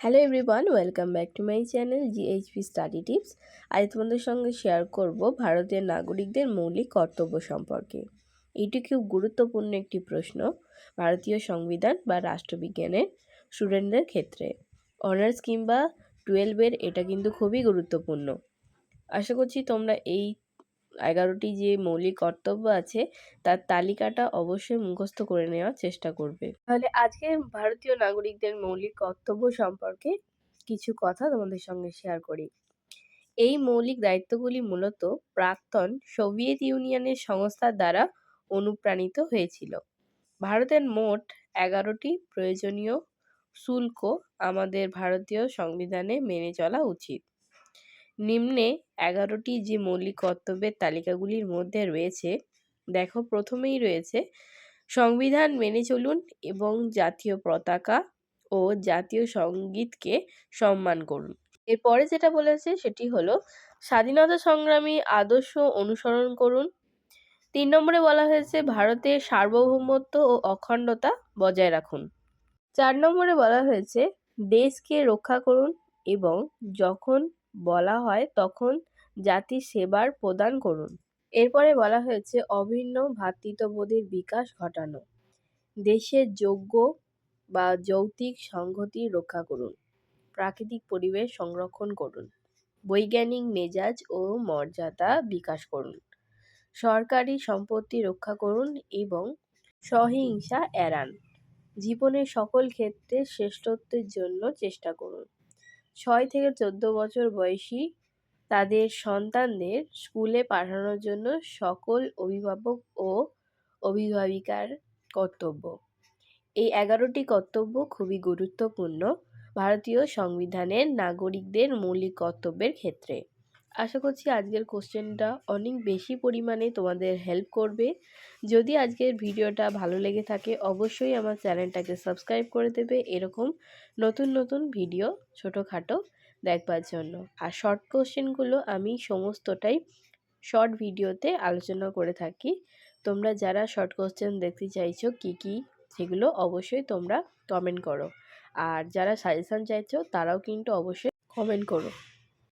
Hello everyone welcome back to my channel GHP study tips আজ তোমাদের সঙ্গে share করব ভারতের নাগরিকদের মৌলিক কর্তব্য সম্পর্কে। এটি খুব গুরুত্বপূর্ণ একটি প্রশ্ন, ভারতীয় সংবিধান বা রাষ্ট্রবিজ্ঞানের স্টুডেন্টদের ক্ষেত্রে। অনার্স কিংবা টুয়েলভের এটা কিন্তু খুবই গুরুত্বপূর্ণ। আশা করছি তোমরা এই এগারোটি যে মৌলিক কর্তব্য আছে, তার তালিকাটা অবশ্যই মুখস্থ করে নেওয়ার চেষ্টা করবে। তাহলে আজকে ভারতীয় নাগরিকদের মৌলিক কর্তব্য সম্পর্কে কিছু কথা তোমাদের সঙ্গে শেয়ার করি। এই মৌলিক দায়িত্বগুলি মূলত প্রাক্তন সোভিয়েত ইউনিয়নের সংস্থার দ্বারা অনুপ্রাণিত হয়েছিল। ভারতের মোট এগারোটি প্রয়োজনীয় শুল্ক আমাদের ভারতীয় সংবিধানে মেনে চলা উচিত। নিম্নে এগারোটি যে মৌলিক কর্তব্যের তালিকাগুলির মধ্যে রয়েছে, দেখো প্রথমেই রয়েছে, সংবিধান মেনে চলুন এবং জাতীয় পতাকা ও জাতীয় সঙ্গীতকে সম্মান করুন। এরপরে যেটা বলেছে সেটি হলো, স্বাধীনতা সংগ্রামী আদর্শ অনুসরণ করুন। তিন নম্বরে বলা হয়েছে, ভারতের সার্বভৌমত্ব ও অখণ্ডতা বজায় রাখুন। চার নম্বরে বলা হয়েছে, দেশকে রক্ষা করুন এবং যখন বলা হয় তখন জাতির সেবার প্রদান করুন। এরপরে বলা হয়েছে অভিন্ন ভ্রাতৃত্ববোধের বিকাশ ঘটানো। দেশের যোগ্য বা যৌক্তিক সংহতি রক্ষা করুন। প্রাকৃতিক পরিবেশ সংরক্ষণ করুন। বৈজ্ঞানিক মেজাজ ও মর্যাদা বিকাশ করুন। সরকারি সম্পত্তি রক্ষা করুন এবং সহিংসা এড়ান। জীবনের সকল ক্ষেত্রে শ্রেষ্ঠত্বের জন্য চেষ্টা করুন। ছয় থেকে চোদ্দ বছর বয়সী তাদের সন্তানদের স্কুলে পাঠানোর জন্য সকল অভিভাবক ও অভিভাবিকার কর্তব্য। এই এগারোটি কর্তব্য খুবই গুরুত্বপূর্ণ ভারতীয় সংবিধানের নাগরিকদের মৌলিক কর্তব্যের ক্ষেত্রে। আশা করছি আজকের কোশ্চেনটা অনেক বেশি পরিমাণে তোমাদের হেল্প করবে। যদি আজকের ভিডিওটা ভালো লেগে থাকে, অবশ্যই আমার চ্যানেলটাকে সাবস্ক্রাইব করে দেবে। এরকম নতুন নতুন ভিডিও ছোটোখাটো দেখবার জন্য। আর শর্ট কোশ্চেনগুলো আমি সমস্তটাই শর্ট ভিডিওতে আলোচনা করে থাকি। তোমরা যারা শর্ট কোশ্চেন দেখতে চাইছো, কি কি সেগুলো অবশ্যই তোমরা কমেন্ট করো। আর যারা সাজেশান চাইছো, তারাও কিন্তু অবশ্যই কমেন্ট করো।